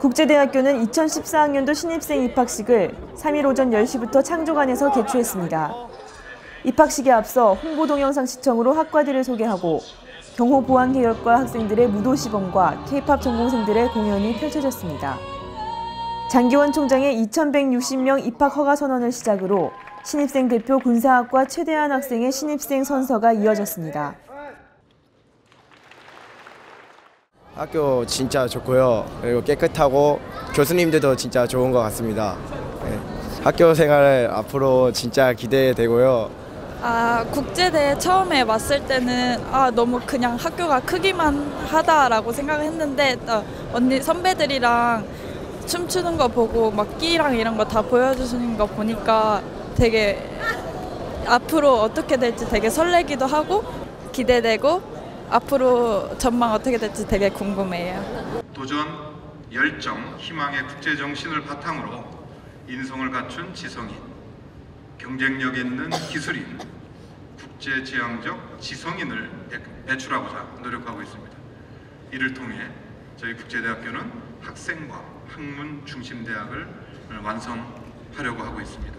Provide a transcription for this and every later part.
국제대학교는 2014학년도 신입생 입학식을 3일 오전 10시부터 창조관에서 개최했습니다. 입학식에 앞서 홍보 동영상 시청으로 학과들을 소개하고 경호 보안 계열과 학생들의 무도 시범과 K-팝 전공생들의 공연이 펼쳐졌습니다. 장기원 총장의 2,160명 입학 허가 선언을 시작으로 신입생 대표 군사학과 최대한 학생의 신입생 선서가 이어졌습니다. 학교 진짜 좋고요. 그리고 깨끗하고 교수님들도 진짜 좋은 것 같습니다. 네. 학교 생활 앞으로 진짜 기대되고요. 아, 국제대회 처음에 왔을 때는 아, 너무 그냥 학교가 크기만 하다라고 생각을 했는데 또 언니 선배들이랑 춤추는 거 보고 막 끼랑 이런 거 다 보여주시는 거 보니까 되게 앞으로 어떻게 될지 되게 설레기도 하고 기대되고 앞으로 전망 어떻게 될지 되게 궁금해요. 도전, 열정, 희망의 국제 정신을 바탕으로 인성을 갖춘 지성인, 경쟁력 있는 기술인, 국제 지향적 지성인을 배출하고자 노력하고 있습니다. 이를 통해 저희 국제대학교는 학생과 학문 중심 대학을 완성하려고 하고 있습니다.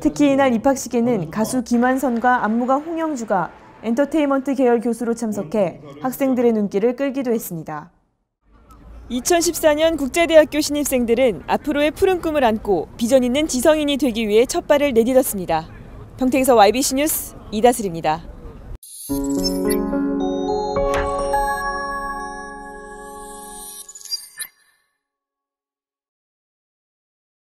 특히 이날 입학식에는 가수 김한선과 안무가 홍영주가 엔터테인먼트 계열 교수로 참석해 학생들의 눈길을 끌기도 했습니다. 2014년 국제대학교 신입생들은 앞으로의 푸른 꿈을 안고 비전 있는 지성인이 되기 위해 첫 발을 내딛었습니다. 평택에서 YBC 뉴스 이다슬입니다.